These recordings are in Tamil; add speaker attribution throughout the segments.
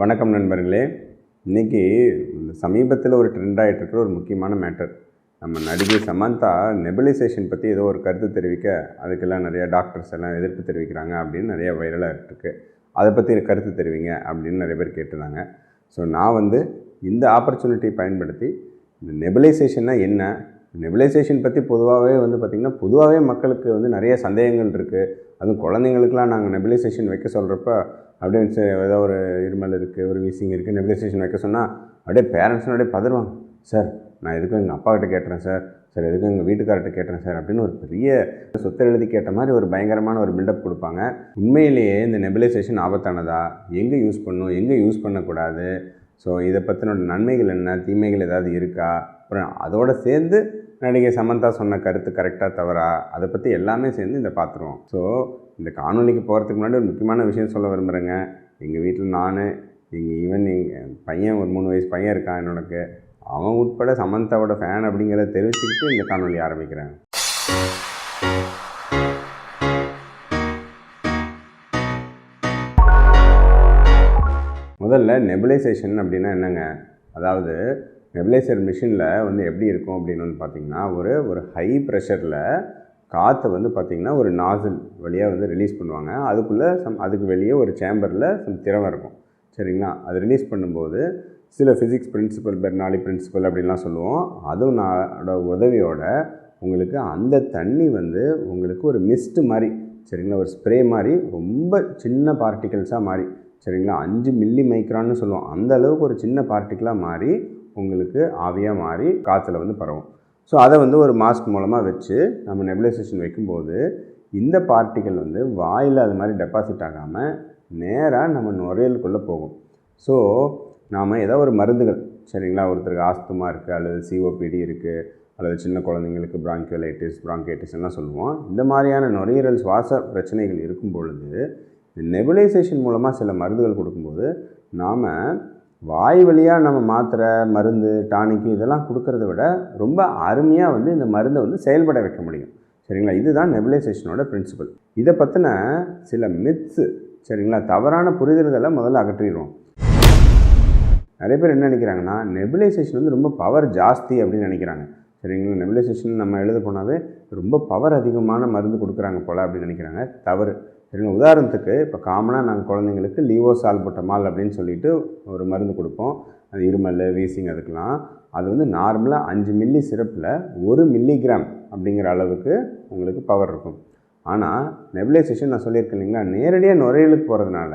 Speaker 1: வணக்கம் நண்பர்களே. இன்றைக்கி சமீபத்தில் ஒரு ட்ரெண்ட் ஆகிட்டு இருக்கிற ஒரு முக்கியமான மேட்டர் நம்ம நடிகை சமந்தா நெபுலைசேஷன் பற்றி ஏதோ ஒரு கருத்து தெரிவிக்க அதுக்கெல்லாம் நிறைய டாக்டர்ஸ் எல்லாம் எதிர்ப்பு தெரிவிக்கிறாங்க அப்படின்னு நிறைய வைரலாக இருக்குது அதை பற்றி கருத்து தெரிவிங்க அப்படின்னு நிறைய பேர் கேட்டிருந்தாங்க. ஸோ நான் வந்து இந்த ஆப்பர்ச்சுனிட்டி பயன்படுத்தி இந்த நெபுலைசேஷன்னா என்ன? நெபுலைசேஷன் பற்றி பொதுவாகவே வந்து பார்த்திங்கன்னா பொதுவாகவே மக்களுக்கு வந்து நிறைய சந்தேகங்கள் இருக்குது அதுவும் குழந்தைங்களுக்குலாம் நாங்கள் நெபிலைசேஷன் வைக்க சொல்கிறப்ப அப்படியே ஏதோ ஒரு இருமல் இருக்குது ஒரு வீசிங் இருக்குது நெபிலைசேஷன் வைக்க சொன்னால் அப்படியே பேரண்ட்ஸ்னு அப்படியே பதறுவாங்க. சார் நான் எதுக்கும் எங்கள் அப்பாக்கிட்ட கேட்டுறேன் சார். சார் எதுக்கும் எங்கள் வீட்டுக்கார்ட்ட கேட்டுறேன் சார். அப்படின்னு ஒரு பெரிய சொத்தை எழுதி கேட்ட மாதிரி ஒரு பயங்கரமான ஒரு பில்டப் கொடுப்பாங்க. உண்மையிலேயே இந்த நெபிலைசேஷன் ஆபத்தானதா? எங்கே யூஸ் பண்ணணும்? எங்கே யூஸ் பண்ணக்கூடாது? ஸோ இதை பற்றினோட நன்மைகள் என்ன? தீமைகள் ஏதாவது இருக்கா? அப்புறம் அதோடு சேர்ந்து நடிகை சமந்தா சொன்ன கருத்து கரெக்டாக தவறா? அதை பற்றி எல்லாமே சேர்ந்து இந்த பார்த்துருவோம் ஸோ இந்த காணொலிக்கு போகிறதுக்கு முன்னாடி ஒரு முக்கியமான விஷயம் சொல்ல விரும்புகிறேங்க எங்கள் வீட்டில் நான் எங்கள் ஈவன் எங்கள் பையன் ஒரு மூணு வயசு பையன் இருக்கான் என்னோடக்கு அவன் உட்பட சமந்தாவோட ஃபேன் அப்படிங்கிறத தெரிவிச்சுக்கிட்டு இந்த காணொலி ஆரம்பிக்கிறேன். முதல்ல நெபுலைசேஷன் அப்படின்னா என்னங்க? அதாவது நெபிலைசர் மிஷினில் வந்து எப்படி இருக்கும் அப்படின்னு வந்து பார்த்திங்கன்னா ஒரு ஒரு ஹை ப்ரெஷரில் காற்றை வந்து பார்த்திங்கன்னா ஒரு நாசில் வழியாக வந்து ரிலீஸ் பண்ணுவாங்க. அதுக்குள்ளே சம் அதுக்கு வெளியே ஒரு சேம்பரில் சம் திரவம் இருக்கும். சரிங்களா? அது ரிலீஸ் பண்ணும்போது சில ஃபிசிக்ஸ் பிரின்சிபல் பெர்னாலி பிரின்சிபல் அப்படின்லாம் சொல்லுவோம். அதனோட உதவியோட உங்களுக்கு அந்த தண்ணி வந்து உங்களுக்கு ஒரு மிஸ்ட்டு மாதிரி சரிங்களா? ஒரு ஸ்ப்ரே மாதிரி ரொம்ப சின்ன பார்ட்டிகல்ஸாக மாறி சரிங்களா? அஞ்சு மில்லி மைக்ரான்னு சொல்லுவோம். அந்த அளவுக்கு ஒரு சின்ன பார்ட்டிக்கலாக மாறி உங்களுக்கு ஆவியாக மாறி காற்றுல வந்து பரவும். ஸோ அதை வந்து ஒரு மாஸ்க் மூலமாக வச்சு நம்ம நெபுலைசேஷன் வைக்கும்போது இந்த பார்ட்டிகள் வந்து வாயில் அது மாதிரி டெபாசிட் ஆகாமல் நேராக நம்ம நுரையலுக்குள்ளே போகும். ஸோ நாம் ஏதோ ஒரு மருந்துகள் சரிங்களா? ஒருத்தருக்கு ஆஸ்துமா இருக்குது அல்லது சிஓபிடி இருக்குது அல்லது சின்ன குழந்தைங்களுக்கு பிராங்கியோலைட்டிஸ் பிராங்கைட்டிஸ் எல்லாம் சொல்லுவோம். இந்த மாதிரியான நுரையீரல் சுவாச பிரச்சனைகள் இருக்கும் பொழுது நெபுலைசேஷன் மூலமாக சில மருந்துகள் கொடுக்கும்போது நாம் வாய் வழியாக நம்ம மாத்திரை மருந்து டானிக்கு இதெல்லாம் கொடுக்கறத விட ரொம்ப அருமையாக வந்து இந்த மருந்தை வந்து செயல்பட வைக்க முடியும். சரிங்களா? இதுதான் நெபிலைசேஷனோட பிரின்சிபல். இதை பற்றின சில மித்ஸு சரிங்களா? தவறான புரிதல்களை முதல்ல அகற்றிடுவோம். நிறைய பேர் என்ன நினைக்கிறாங்கன்னா நெபுலைசேஷன் வந்து ரொம்ப பவர் ஜாஸ்தி அப்படின்னு நினைக்கிறாங்க. சரிங்களா? நெபுலைசேஷன் நம்ம எழுத போனாவே ரொம்ப பவர் அதிகமான மருந்து கொடுக்குறாங்க போல் அப்படின்னு நினைக்கிறாங்க. தவறு. சரிங்களா உதாரணத்துக்கு இப்போ காமனாக நாங்கள் குழந்தைங்களுக்கு லீவோ சால்புட்டமால் அப்படின்னு சொல்லிட்டு ஒரு மருந்து கொடுப்போம். அது இருமல் வீசிங் அதுக்கெலாம் அது வந்து நார்மலாக அஞ்சு மில்லி சிரப்பில் ஒரு மில்லிகிராம் அப்படிங்கிற அளவுக்கு உங்களுக்கு பவர் இருக்கும். ஆனால் நெபிலைசேஷன் நான் சொல்லியிருக்கேன் இல்லைங்களா? நேரடியாக நுரையீலுக்கு போகிறதுனால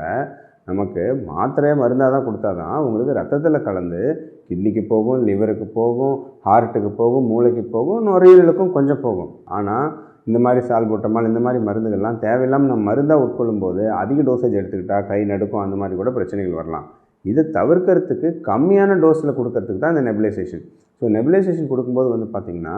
Speaker 1: நமக்கு மாத்திரையாக மருந்தாக தான் கொடுத்தா தான் உங்களுக்கு ரத்தத்தில் கலந்து கிட்னிக்கு போகும் லிவருக்கு போகும் ஹார்ட்டுக்கு போகும் மூளைக்கு போகும் நுரையீரலுக்கும் கொஞ்சம் போகும். ஆனால் இந்த மாதிரி சால்போட்டமால் இந்த மாதிரி மருந்துகள்லாம் தேவையில்லாமல் நம்ம மருந்தாக உட்கொள்ளும் போது அதிக டோசேஜ் எடுத்துக்கிட்டால் கை நடுக்கும் அந்த மாதிரி கூட பிரச்சனைகள் வரலாம். இதை தவிர்க்கிறதுக்கு கம்மியான டோஸில் கொடுக்கறதுக்கு தான் இந்த நெபுலைசேஷன் ஸோ நெபிலைசேஷன் கொடுக்கும்போது வந்து பார்த்திங்கன்னா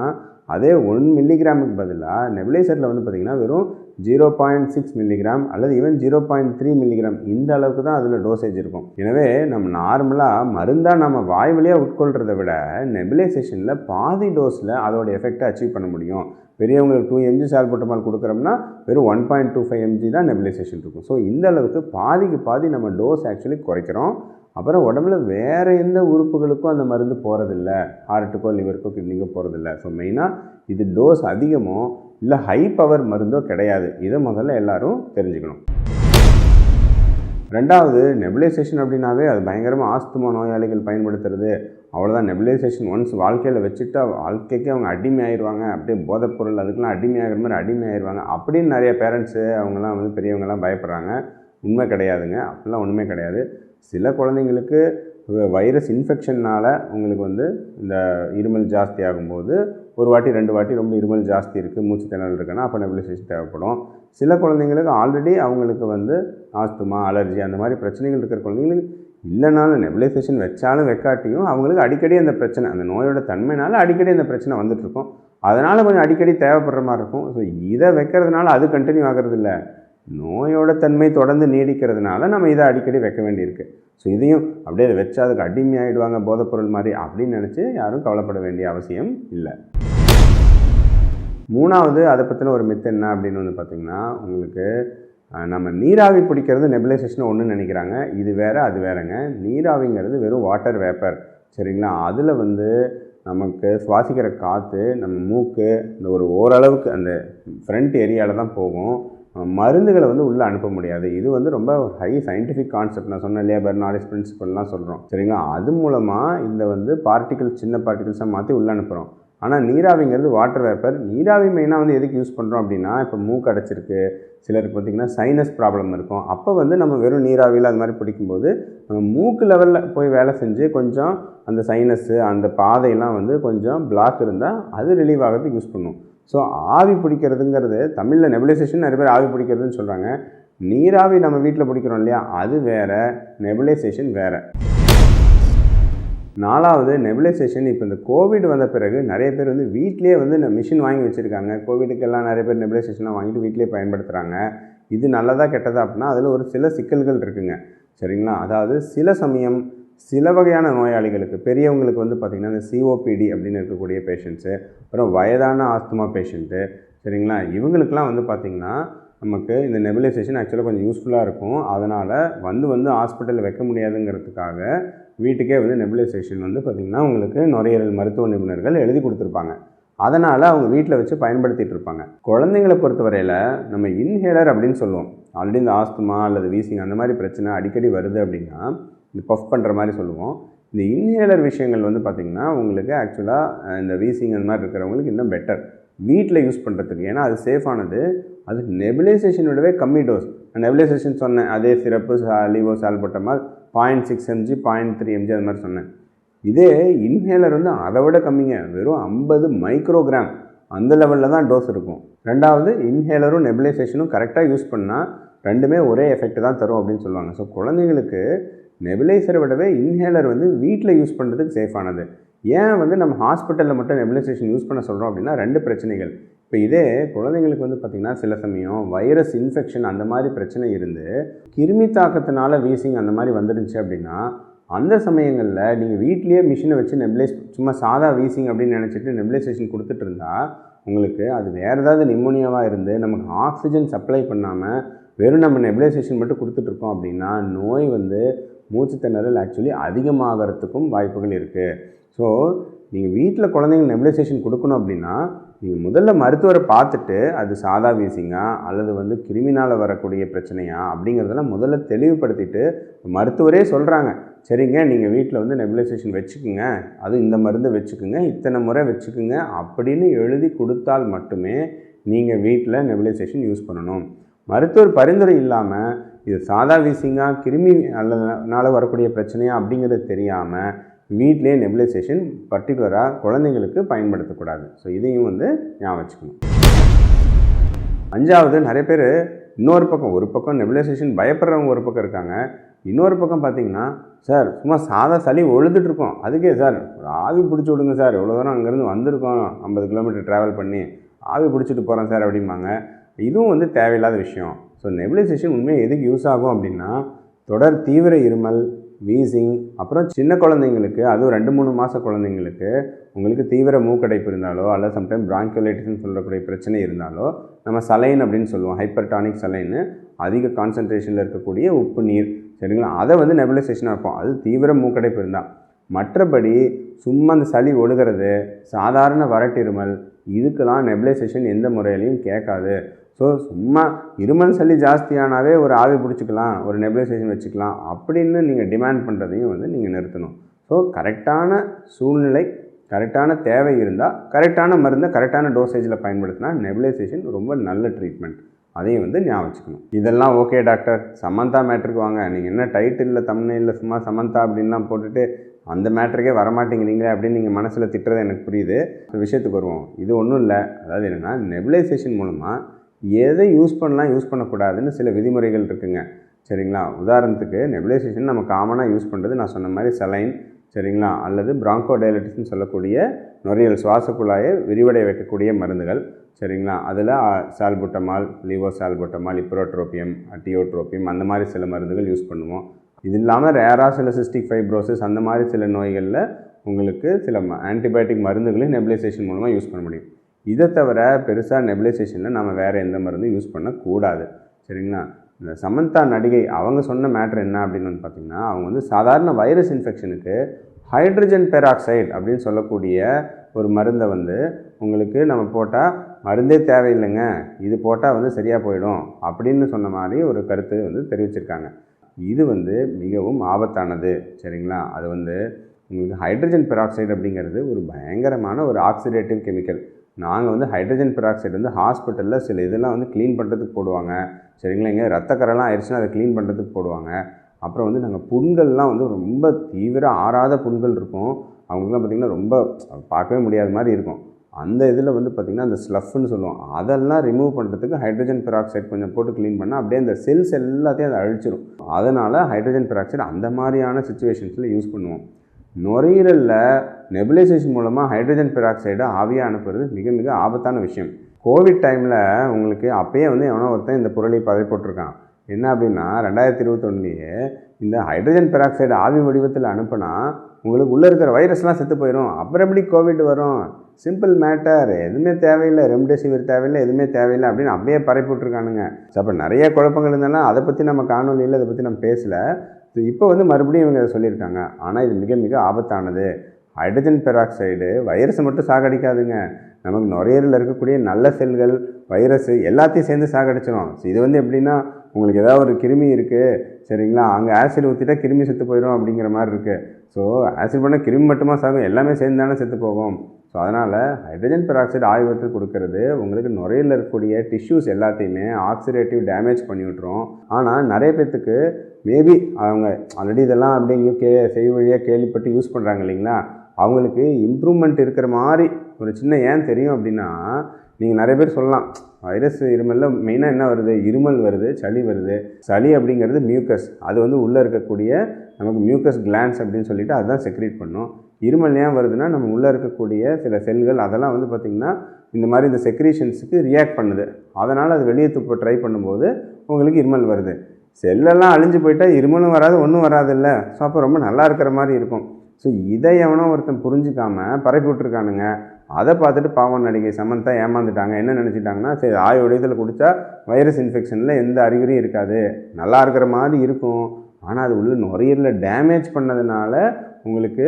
Speaker 1: அதே ஒன் மில்லிகிராமுக்கு பதிலாக நெபுலைசரில் வந்து பார்த்திங்கன்னா வெறும் ஜீரோ பாயிண்ட் சிக்ஸ் மில்லிகிராம் அல்லது even zero point three milligram இந்த அளவுக்கு தான் அதில் டோசேஜ் இருக்கும். எனவே நம்ம நார்மலாக மருந்தாக நம்ம வாய் வழியாக உட்கொள்கிறத விட நெபுலைசேஷனில் பாதி டோஸில் அதோடய எஃபெக்டை அச்சீவ் பண்ண முடியும். பெரியவங்களுக்கு டூ எம்ஜி சால்பட்டமால் கொடுக்குறோம்னா வெறும் one point two five mg தான் நெபிலைசேஷன் இருக்கும். ஸோ இந்த அளவுக்கு பாதிக்கு பாதி நம்ம டோஸ் ஆக்சுவலி குறைக்கிறோம். அப்புறம் உடம்புல வேறு எந்த உறுப்புகளுக்கும் அந்த மருந்து போகிறதில்ல ஹார்ட்டுக்கோ லிவருக்கோ கிட்னிக்கோ போகிறதில்ல ஸோ மெயினாக இது டோஸ் அதிகமோ இல்லை ஹை பவர் மருந்தோ கிடையாது. இதை முதல்ல எல்லோரும் தெரிஞ்சுக்கணும். ரெண்டாவது நெபிலைசேஷன் அப்படின்னாவே அது பயங்கரமாக ஆஸ்துமா நோயாளிகள் பயன்படுத்துறது. அவ்வளோதான் நெபிலைசேஷன் ஒன்ஸ் வாழ்க்கையில் வச்சுட்டா வாழ்க்கைக்கு அவங்க அடிமை ஆயிடுவாங்க அப்படியே போதைப்பொருள் அதுக்கெலாம் அடிமை ஆகிற மாதிரி அடிமை ஆயிடுவாங்க அப்படின்னு நிறைய பேரண்ட்ஸு அவங்கெல்லாம் வந்து பெரியவங்கெல்லாம் பயப்படுறாங்க. உண்மை கிடையாதுங்க. அப்படிலாம் ஒன்றுமே கிடையாது. சில குழந்தைங்களுக்கு வைரஸ் இன்ஃபெக்ஷன்னால் உங்களுக்கு வந்து இந்த இருமல் ஜாஸ்தி ஆகும்போது ஒரு வாட்டி ரெண்டு வாட்டி ரொம்ப இருமல் ஜாஸ்தி இருக்குது மூச்சு திணறல் இருக்குன்னா அப்போ நெபிலைசேஷன் தேவைப்படும். சில குழந்தைங்களுக்கு ஆல்ரெடி அவங்களுக்கு வந்து ஆஸ்துமா அலர்ஜி அந்த மாதிரி பிரச்சனைகள் இருக்கிற குழந்தைங்களுக்கு இல்லைனாலும் நெபிலைசேஷன் வச்சாலும் வைக்காட்டியும் அவங்களுக்கு அடிக்கடி அந்த பிரச்சனை அந்த நோயோட தன்மைனால அடிக்கடி அந்த பிரச்சனை வந்துட்டுருக்கும். அதனால் கொஞ்சம் அடிக்கடி தேவைப்படுற மாதிரி இருக்கும். ஸோ இதை வைக்கிறதுனால அது கண்டினியூ ஆகிறது இல்லை நோயோட தன்மை தொடர்ந்து நீடிக்கிறதுனால நம்ம இதை அடிக்கடி வைக்க வேண்டியிருக்கு. ஸோ இதையும் அப்படியே அதை வச்சா அதுக்கு அடிமையாகிடுவாங்க போதைப்பொருள் மாதிரி அப்படின்னு நினச்சி யாரும் கவலைப்பட வேண்டிய அவசியம் இல்லை. மூணாவது அதை பற்றின ஒரு மித்து என்ன அப்படின்னு வந்து பார்த்திங்கன்னா உங்களுக்கு நம்ம நீராவி பிடிக்கிறது நெபிலைசேஷன் ஒன்று நினைக்கிறாங்க. இது வேறு அது வேறங்க. நீராவிங்கிறது வெறும் வாட்டர் வேப்பர் சரிங்களா? அதில் வந்து நமக்கு சுவாசிக்கிற காற்று நம்ம மூக்கு இந்த ஒரு ஓரளவுக்கு அந்த ஃப்ரண்ட் ஏரியாவில் தான் போகும். மருந்துகளை வந்து உள்ளே அனுப்ப முடியாது. இது வந்து ரொம்ப ஹை சயின்டிஃபிக் கான்செப்ட் நான் சொன்ன லேபர் நாலேஜ் பிரின்சிபல்லாம் சொல்கிறோம் சரிங்களா? அது மூலமாக இந்த வந்து பார்ட்டிகல்ஸ் சின்ன பார்ட்டிகல்ஸாக மாற்றி உள்ளே அனுப்புகிறோம் ஆனால் நீராவிங்கிறது வாட்டர் வேப்பர் நீராவி மெயினாக வந்து எதுக்கு யூஸ் பண்ணுறோம் அப்படின்னா இப்போ மூக்கு அடைச்சிருக்கு. சிலருக்கு பார்த்திங்கன்னா சைனஸ் ப்ராப்ளம் இருக்கும். அப்போ வந்து நம்ம வெறும் நீராவியில் அது மாதிரி பிடிக்கும்போது நம்ம மூக்கு லெவலில் போய் வேலை செஞ்சு கொஞ்சம் அந்த சைனஸ்ஸு அந்த பாதையெல்லாம் வந்து கொஞ்சம் பிளாக் இருந்தால் அது ரிலீவ் ஆகிறதுக்கு யூஸ் பண்ணும். ஸோ ஆவி பிடிக்கிறதுங்கிறது தமிழில் நெபிலைசேஷன் நிறைய பேர் ஆவி பிடிக்கிறதுன்னு சொல்கிறாங்க நீராவி நம்ம வீட்டில் பிடிக்கிறோம் இல்லையா அது வேறு. நெபுலைசேஷன் வேறு. நாலாவது நெபுலைசேஷன் இப்போ இந்த கோவிட் வந்த பிறகு நிறைய பேர் வந்து வீட்டிலேயே வந்து இந்த மிஷின் வாங்கி வச்சுருக்காங்க. கோவிடுக்கெல்லாம் நிறைய பேர் நெபிலைசேஷனாக வாங்கிட்டு வீட்டிலே பயன்படுத்துகிறாங்க இது நல்லதா கெட்டதா அப்படின்னா அதில் ஒரு சில சிக்கல்கள் இருக்குங்க. சரிங்களா? அதாவது சில சமயம் சில வகையான நோயாளிகளுக்கு பெரியவங்களுக்கு வந்து பார்த்திங்கன்னா இந்த சிஓபிடி அப்படின்னு இருக்கக்கூடிய பேஷண்ட்ஸு அப்புறம் வயதான ஆஸ்துமா பேஷண்ட்டு சரிங்களா? இவங்களுக்கெல்லாம் வந்து பார்த்திங்கன்னா நமக்கு இந்த நெபிலைசேஷன் ஆக்சுவலாக கொஞ்சம் யூஸ்ஃபுல்லாக இருக்கும். அதனால் வந்து வந்து ஹாஸ்பிட்டலில் வைக்க முடியாதுங்கிறதுக்காக வீட்டுக்கே வந்து நெபுலைசேஷன் வந்து பார்த்திங்கன்னா உங்களுக்கு நுரையீரல் மருத்துவ நிபுணர்கள் எழுதி கொடுத்துருப்பாங்க. அதனால் அவங்க வீட்டில் வச்சு பயன்படுத்திகிட்டு இருப்பாங்க. குழந்தைங்களை பொறுத்தவரையில் நம்ம இன்ஹேலர் அப்படின்னு சொல்லுவோம். ஆல்ரெடி இந்த ஆஸ்துமா அல்லது வீசிங் அந்த மாதிரி பிரச்சனை அடிக்கடி வருது அப்படின்னா இந்த பஃப் பண்ணுற மாதிரி சொல்லுவோம். இந்த இன்ஹேலர் விஷயங்கள் வந்து பார்த்திங்கன்னா உங்களுக்கு ஆக்சுவலாக இந்த வீசிங் அந்த மாதிரி இருக்கிறவங்களுக்கு இன்னும் பெட்டர் வீட்டில் யூஸ் பண்ணுறதுக்கு ஏன்னா அது சேஃபானது அது நெபுலைசேஷன் விடவே கம்மி டோஸ் நெபுலைசேஷன் சொன்னேன். அதே சிறப்பு levosalbutamol point six MG point three MG அது மாதிரி சொன்னேன். இதே இன்ஹேலர் வந்து அதை விட கம்மிங்க. வெறும் ஐம்பது மைக்ரோகிராம் அந்த லெவலில் தான் டோஸ் இருக்கும். ரெண்டாவது இன்ஹேலரும் நெபுலைசேஷனும் கரெக்டாக யூஸ் பண்ணால் ரெண்டுமே ஒரே எஃபெக்ட் தான் தரும் அப்படின்னு சொல்லுவாங்க. ஸோ குழந்தைங்களுக்கு நெபுலைசரை விடவே இன்ஹேலர் வந்து வீட்டில் யூஸ் பண்ணுறதுக்கு சேஃபானது ஏன் வந்து நம்ம ஹாஸ்பிட்டலில் மட்டும் நெபிலைசேஷன் யூஸ் பண்ண சொல்கிறோம் அப்படின்னா ரெண்டு பிரச்சனைகள். இப்போ இதே குழந்தைங்களுக்கு வந்து பார்த்திங்கன்னா சில சமயம் வைரஸ் இன்ஃபெக்ஷன் அந்த மாதிரி பிரச்சனை இருந்து கிருமி தாக்கத்தினால வீசிங் அந்த மாதிரி வந்துருந்துச்சு அப்படின்னா அந்த சமயங்களில் நீங்கள் வீட்லேயே மிஷினை வச்சு நெப்லைஸ் சும்மா சாதா வீசிங் அப்படின்னு நினச்சிட்டு நெப்லைசேஷன் கொடுத்துட்டு இருந்தால் உங்களுக்கு அது வேறு ஏதாவது நிமோனியாவாக இருந்து நமக்கு ஆக்சிஜன் சப்ளை பண்ணாமல் வெறும் நம்ம நெபிலைசேஷன் மட்டும் கொடுத்துட்ருக்கோம் அப்படின்னா நோய் வந்து மூச்சு திணறல் ஆக்சுவலி அதிகமாகிறதுக்கும் வாய்ப்புகள் இருக்குது ஸோ நீங்கள் வீட்டில் குழந்தைங்க நெபிலைசேஷன் கொடுக்கணும் அப்படின்னா நீங்கள் முதல்ல மருத்துவரை பார்த்துட்டு அது சாதா வீசிங்கா அல்லது வந்து கிருமினால் வரக்கூடிய பிரச்சனையா அப்படிங்கிறதெல்லாம் முதல்ல தெளிவுபடுத்திட்டு மருத்துவரே சொல்கிறாங்க சரிங்க நீங்கள் வீட்டில் வந்து நெபுலைசேஷன் வச்சுக்குங்க அது இந்த மருந்து வச்சுக்குங்க இத்தனை முறை வச்சுக்குங்க அப்படின்னு எழுதி கொடுத்தால் மட்டுமே நீங்கள் வீட்டில் நெபுலைசேஷன் யூஸ் பண்ணணும். மருத்துவர் பரிந்துரை இல்லாமல் இது சாதா வீசிங்கா கிருமி அல்லதுனால வரக்கூடிய பிரச்சனையா அப்படிங்கிறது தெரியாமல் வீட்டிலே நெபுலைசேஷன் பர்டிகுலராக குழந்தைங்களுக்கு பயன்படுத்தக்கூடாது. ஸோ இதையும் வந்து ஞாபகம் வச்சுக்கணும். அஞ்சாவது நிறைய பேர் இன்னொரு பக்கம் ஒரு பக்கம் நெபுலைசேஷன் பயப்படுறவங்க ஒரு பக்கம் இருக்காங்க. இன்னொரு பக்கம் பார்த்தீங்கன்னா சார் சும்மா சாதா சளி ஒழுதுட்டுருக்கோம் அதுக்கே சார் ஒரு ஆவி பிடிச்சி விடுங்க சார். இவ்வளோ தூரம் அங்கேருந்து வந்திருக்கோம். ஐம்பது கிலோமீட்டர் ட்ராவல் பண்ணி ஆவி பிடிச்சிட்டு போகிறோம் சார் அப்படிம்பாங்க. இதுவும் வந்து தேவையில்லாத விஷயம். ஸோ நெபுலைசேஷன் உண்மையாக எதுக்கு யூஸ் ஆகும் அப்படின்னா தொடர் தீவிர இருமல் வீசிங் அப்புறம் சின்ன குழந்தைங்களுக்கு அதுவும் ரெண்டு மூணு மாத குழந்தைங்களுக்கு உங்களுக்கு தீவிர மூக்கடைப்பு இருந்தாலோ அல்லது சம்டைம் பிராங்கியோலைட்டிஸ்னு சொல்லக்கூடிய பிரச்சனை இருந்தாலோ நம்ம சலைன் அப்படின்னு சொல்லுவோம். ஹைப்பர்டானிக் சலைன்னு அதிக கான்சன்ட்ரேஷனில் இருக்கக்கூடிய உப்பு நீர் சரிங்களா? அதை வந்து நெபுலைசேஷனாக இருக்கும் அது தீவிர மூக்கடைப்பு இருந்தால் மற்றபடி சும்மா அந்த சளி ஒழுகிறது சாதாரண வரட்டிருமல் இதுக்கெல்லாம் நெபிலைசேஷன் எந்த முறையிலையும் கேட்காது. ஸோ சும்மா இருமல் சளி ஜாஸ்தியானாவே ஒரு ஆவி பிடிச்சிக்கலாம் ஒரு நெபிலைசேஷன் வச்சுக்கலாம் அப்படின்னு நீங்கள் டிமாண்ட் பண்ணுறதையும் வந்து நீங்கள் நிறுத்தணும். ஸோ கரெக்டான சூழ்நிலை கரெக்டான தேவை இருந்தால் கரெக்டான மருந்தை கரெக்டான டோசேஜில் பயன்படுத்தினா நெபிலைசேஷன் ரொம்ப நல்ல ட்ரீட்மெண்ட் அதையும் வந்து ஞாபகம் வச்சுக்கணும். இதெல்லாம் ஓகே டாக்டர் சமந்தா மேட்ருக்கு வாங்க. நீங்கள் என்ன டைட்டிலில் இல்லை சும்மா சமந்தா அப்படின்லாம் போட்டுட்டு அந்த மேட்ருக்கே வரமாட்டேங்கிறீங்களே அப்படின்னு நீங்கள் மனசில் திட்டுறது எனக்கு புரியுது. இப்போ விஷயத்துக்கு வருவோம். இது ஒன்றும் இல்லை. அதாவது என்னென்னா நெபுலைசேஷன் மூலமாக எதை யூஸ் பண்ணலாம் யூஸ் பண்ணக்கூடாதுன்னு சில விதிமுறைகள் இருக்குங்க. சரிங்களா? உதாரணத்துக்கு நெபுலைசேஷன் நம்ம காமனாக யூஸ் பண்ணுறது நான் சொன்ன மாதிரி சலைன் சரிங்களா? அல்லது பிராங்கோடைலட்டிஸ்னு சொல்லக்கூடிய நுரையல் சுவாச குழாயை விரிவடைய வைக்கக்கூடிய மருந்துகள் சரிங்களா? அதில் சால்புட்டமால் லீவோ சால்புட்டமால் இப்ரோட்ரோப்பியம் டியோட்ரோப்பியம் அந்த மாதிரி சில மருந்துகள் யூஸ் பண்ணுவோம். இது இல்லாமல் ரேராக சில சிஸ்டிக் ஃபைப்ரோசிஸ் அந்த மாதிரி சில நோய்களில் உங்களுக்கு சில ஆன்டிபயோட்டிக் மருந்துகளையும் நெபிலைசேஷன் மூலமாக யூஸ் பண்ண முடியும். இதை தவிர பெருசாக நெபிலைசேஷனில் நம்ம வேறு எந்த மருந்தும் யூஸ் பண்ணக்கூடாது. சரிங்களா? இந்த சமந்தா நடிகை அவங்க சொன்ன மேட்ரு என்ன அப்படின்னு வந்து பார்த்திங்கன்னா அவங்க வந்து சாதாரண வைரஸ் இன்ஃபெக்ஷனுக்கு ஹைட்ரஜன் பெராக்சைடு அப்படின்னு சொல்லக்கூடிய ஒரு மருந்தை வந்து உங்களுக்கு நம்ம போட்டால் மருந்தே தேவையில்லைங்க. இது போட்டால் வந்து சரியாக போயிடும் அப்படின்னு சொன்ன மாதிரி ஒரு கருத்து வந்து தெரிவிச்சிருக்காங்க. இது வந்து மிகவும் ஆபத்தானது. சரிங்களா? அது வந்து உங்களுக்கு ஹைட்ரஜன் பெராக்சைடு அப்படிங்கிறது ஒரு பயங்கரமான ஒரு ஆக்சிடேட்டிவ் கெமிக்கல். நாங்கள் வந்து ஹைட்ரஜன் பெராக்சைடு வந்து ஹாஸ்பிட்டலில் சில இதெல்லாம் வந்து க்ளீன் பண்ணுறதுக்கு போடுவாங்க. சரிங்களா? இங்கே ரத்தக்கரெல்லாம் ஆயிடுச்சுன்னா அதை க்ளீன் பண்ணுறதுக்கு போடுவாங்க. அப்புறம் வந்து நாங்கள் புண்கள்லாம் வந்து ரொம்ப தீவிர ஆறாத புண்கள் இருக்கும். அவங்களுக்குலாம் பார்த்திங்கன்னா ரொம்ப பார்க்கவே முடியாத மாதிரி இருக்கும். அந்த இதில் வந்து பார்த்திங்கன்னா அந்த ஸ்லஃப்னு சொல்லுவோம் அதெல்லாம் ரிமூவ் பண்ணுறதுக்கு ஹைட்ரஜன் பெராக்சைடு கொஞ்சம் போட்டு க்ளீன் பண்ணால் அப்படியே அந்த செல்ஸ் எல்லாத்தையும் அதை அழிச்சிடும் அதனால் ஹைட்ரஜன் பெராக்சைடு அந்த மாதிரியான சுச்சுவேஷன்ஸில் யூஸ் பண்ணுவோம். நுரையீரலில் நெபுலைசேஷன் மூலமாக ஹைட்ரஜன் பெராக்சைடை ஆவியாக அனுப்புறது மிக மிக ஆபத்தான விஷயம். கோவிட் டைமில் உங்களுக்கு அப்பயே வந்து எவனோ ஒருத்தன் இந்த புரளி பதை போட்டிருக்கான். என்ன அப்படின்னா ரெண்டாயிரத்தி இருபத்தொன்னுலேயே இந்த ஹைட்ரஜன் பெராக்சைடு ஆவி வடிவத்தில் அனுப்புனா உங்களுக்கு உள்ளே இருக்கிற வைரஸ்லாம் செத்து போயிடும் அப்புறம் எப்படி கோவிட் வரும்? சிம்பிள் மேட்டர் எதுவுமே தேவையில்லை. ரெம்டெசிவிர் தேவையில்லை. எதுவுமே தேவையில்லை அப்படின்னு அப்படியே பரப்பிவிட்ருக்கானுங்க ஸோ அப்போ நிறைய குழப்பங்கள் இருந்தாலும் அதை பற்றி நம்ம காணொலியில் அதை பற்றி நம்ம பேசலை. ஸோ இப்போ வந்து மறுபடியும் இவங்க அதை சொல்லியிருக்காங்க. ஆனால் இது மிக மிக ஆபத்தானது. ஹைட்ரஜன் பெராக்சைடு வைரஸை மட்டும் சாகடிக்காதுங்க. நமக்கு நுரையீரலில் இருக்கக்கூடிய நல்ல செல்கள் வைரஸ் எல்லாத்தையும் சேர்ந்து சாகடிச்சிடும் ஸோ இது வந்து எப்படின்னா உங்களுக்கு ஏதாவது ஒரு கிருமி இருக்குது சரிங்களா? அங்கே ஆசிட் ஊற்றிட்டா கிருமி செத்து போயிடும் அப்படிங்கிற மாதிரி இருக்குது ஸோ ஆசிட் பண்ணால் கிருமி மட்டுமா சாகும்? எல்லாமே சேர்ந்து தானே செத்து போகும். ஸோ அதனால் ஹைட்ரஜன் பெராக்சைடு ஆய்வகத்து கொடுக்கறது உங்களுக்கு நுரையில் இருக்கக்கூடிய டிஷ்யூஸ் எல்லாத்தையுமே ஆக்சிடேட்டிவ் டேமேஜ் பண்ணி விட்ரும் ஆனால் நிறைய பேர்த்துக்கு மேபி அவங்க ஆல்ரெடி இதெல்லாம் அப்படிங்க கே செய் வழியாக கேள்விப்பட்டு யூஸ் பண்ணுறாங்க இல்லைங்களா? அவங்களுக்கு இம்ப்ரூவ்மெண்ட் இருக்கிற மாதிரி ஒரு சின்ன ஏன் தெரியும் அப்படின்னா நீங்கள் நிறைய பேர் சொல்லலாம் வைரஸ் இருமலில் மெயினாக என்ன வருது? இருமல் வருது சளி வருது. சளி அப்படிங்கிறது மியூக்கஸ் அது வந்து உள்ளே இருக்கக்கூடிய நமக்கு மியூக்கஸ் கிளான்ஸ் அப்படின்னு சொல்லிட்டு அதுதான் செக்ரேட் பண்ணும். இருமல் ஏன் வருதுன்னா நம்ம உள்ளே இருக்கக்கூடிய சில செல்கள் அதெல்லாம் வந்து பார்த்திங்கன்னா இந்த மாதிரி இந்த செக்ரீஷன்ஸுக்கு ரியாக்ட் பண்ணுது. அதனால் அது வெளியே துப்ப ட்ரை பண்ணும்போது உங்களுக்கு இருமல் வருது. செல்லெல்லாம் அழிஞ்சு போயிட்டால் இருமலும் வராது ஒன்றும் வராது இல்லை ஸோ அப்போ ரொம்ப நல்லா இருக்கிற மாதிரி இருக்கும். ஸோ இதை எவனோ ஒருத்தன் புரிஞ்சிக்காமல் பரப்பி விட்ருக்கானுங்க அதை பார்த்துட்டு பாவம் நடிகை சமந்தா ஏமாந்துட்டாங்க. என்ன நினச்சிட்டாங்கன்னா சரி ஆய் உடையத்தில் குடித்தா வைரஸ் இன்ஃபெக்ஷனில் எந்த அறிகுறியும் இருக்காது. நல்லா இருக்கிற மாதிரி இருக்கும். ஆனால் அது உள்ள நுரையீரலில் டேமேஜ் பண்ணதுனால உங்களுக்கு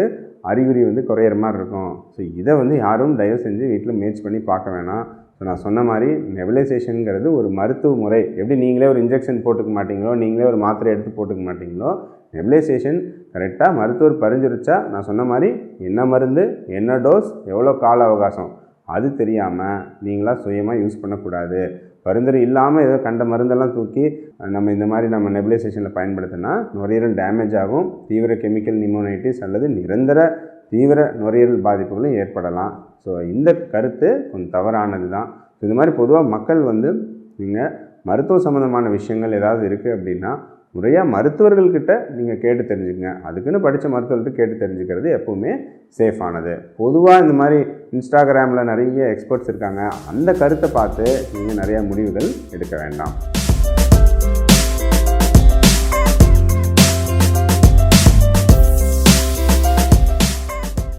Speaker 1: அறிகுறி வந்து குறையிற மாதிரி இருக்கும். ஸோ இதை வந்து யாரும் தயவு செஞ்சு வீட்டில் முயற்சி பண்ணி பார்க்க வேணாம். ஸோ நான் சொன்ன மாதிரி நெபிலைசேஷனுங்கிறது ஒரு மருத்துவ முறை. எப்படி நீங்களே ஒரு இன்ஜெக்ஷன் போட்டுக்க மாட்டீங்களோ நீங்களே ஒரு மாத்திரை எடுத்து போட்டுக்க மாட்டீங்களோ நெபிலைசேஷன் கரெக்டாக மருத்துவர் பரிந்துரைச்சா நான் சொன்ன மாதிரி என்ன மருந்து என்ன டோஸ் எவ்வளோ கால அவகாசம் அது தெரியாமல் நீங்களாக சுயமாக யூஸ் பண்ணக்கூடாது. பரிந்துரை இல்லாமல் ஏதோ கண்ட மருந்தெல்லாம் தூக்கி நம்ம இந்த மாதிரி நம்ம நெபிலைசேஷனில் பயன்படுத்தினா நுரையீரல் டேமேஜ் ஆகும் தீவிர கெமிக்கல் நிமோனைட்டிஸ் அல்லது நிரந்தர தீவிர நுரையீரல் பாதிப்புகளும் ஏற்படலாம். ஸோ இந்த கருத்து கொஞ்சம் தவறானது தான். இது மாதிரி பொதுவாக மக்கள் வந்து நீங்கள் மருத்துவ சம்மந்தமான விஷயங்கள் ஏதாவது இருக்குது அப்படின்னா முறையாக மருத்துவர்கள்கிட்ட நீங்கள் கேட்டு தெரிஞ்சுக்கங்க. அதுக்குன்னு படித்த மருத்துவர்கிட்ட கேட்டு தெரிஞ்சுக்கிறது எப்போவுமே சேஃபானது பொதுவாக இந்த மாதிரி இன்ஸ்டாகிராமில் நிறைய எக்ஸ்பர்ட்ஸ் இருக்காங்க. அந்த கருத்தை பார்த்து நீங்கள் நிறையா முடிவுகள் எடுக்க வேண்டாம்.